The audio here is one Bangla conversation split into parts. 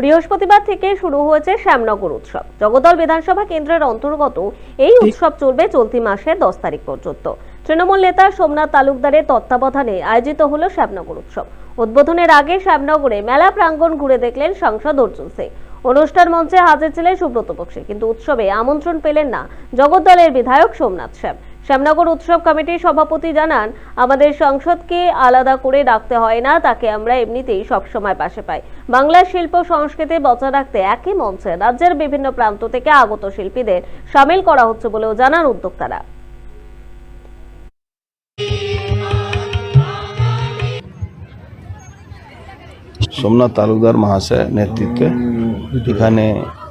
বৃহস্পতিবার থেকে শুরু হয়েছে শ্যামনগর উৎসব। জগদল বিধানসভা কেন্দ্রের অন্তর্গত এই উৎসব চলবে চলতি মাসের দশ তারিখ পর্যন্ত। তৃণমূল নেতা সোমনাথ তালুকদারের তত্ত্বাবধানে আয়োজিত হলো শ্যামনগর উৎসব। উদ্বোধনের আগে শ্যামনগরে মেলা প্রাঙ্গণ ঘুরে দেখলেন সাংসদ অর্জুন সিং। অনুষ্ঠান মঞ্চে হাজির ছিলেন সুব্রত বক্সী কিন্তু উৎসবে আমন্ত্রণ পেলেন না জগদ্দলের বিধায়ক সোমনাথ শ্যাম শ্যামনগর উৎসব কমিটির সভাপতি জানান, আমাদের সংসদকে আলাদা করে ডাকতে হয় না, তাকে আমরা এমনিতেই সবসময় পাশে পাই। বাংলা শিল্প সংস্কৃতি বজায় রাখতে একই মঞ্চে রাজ্যের বিভিন্ন প্রান্ত থেকে আগত শিল্পীদের সামিল করা হচ্ছে বলেও জানান উদ্যোক্তারা। সোমনাথ তালুকদার মহাশয় নেতৃত্বে এখানে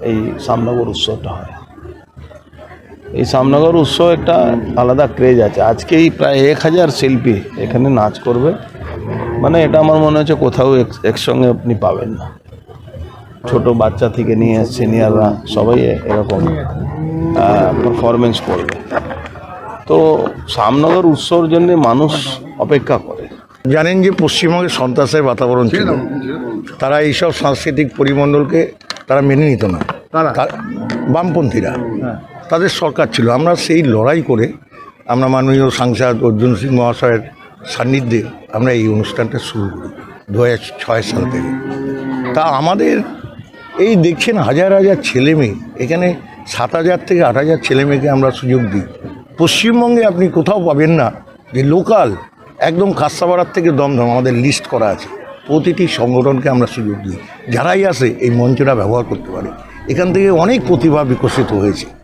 এই সামনগর উৎসবটা হয়। এই সামনগর উৎসব একটা আলাদা ক্রেজ আছে। আজকেই প্রায় এক হাজার শিল্পী এখানে নাচ করবে। মানে এটা আমার মনে হচ্ছে কোথাও এক- একসঙ্গে আপনি পাবেন না। ছোট বাচ্চা থেকে নিয়ে সিনিয়ররা সবাই এরকম পারফরমেন্স করবে। তো সামনগর উৎসবের জন্য মানুষ অপেক্ষা করে। জানেন যে পশ্চিমবঙ্গে সন্ত্রাসের বাতাবরণ ছিল। তারা এইসব সাংস্কৃতিক পরিমণ্ডলকে তারা মেনে নিত না। বামপন্থীরা। তাদের সরকার ছিল। আমরা সেই লড়াই করে আমরা মাননীয় সাংসদ অর্জুন সিং মহাশয়ের সান্নিধ্যে আমরা এই অনুষ্ঠানটা শুরু করি দু হাজার ছয় সাল থেকে। তা আমাদের এই দেখছেন হাজার হাজার ছেলে মেয়ে এখানে সাত হাজার থেকে আট হাজার ছেলে মেয়েকে আমরা সুযোগ দিই। পশ্চিমবঙ্গে আপনি কোথাও পাবেন না যে লোকাল একদম কাস্তাপাড়ার থেকে দমদম আমাদের লিস্ট করা আছে। প্রতিটি সংগঠনকে আমরা সুযোগ দিই। যারাই আসে এই মঞ্চটা ব্যবহার করতে পারে। এখান থেকে অনেক প্রতিভা বিকশিত হয়েছে।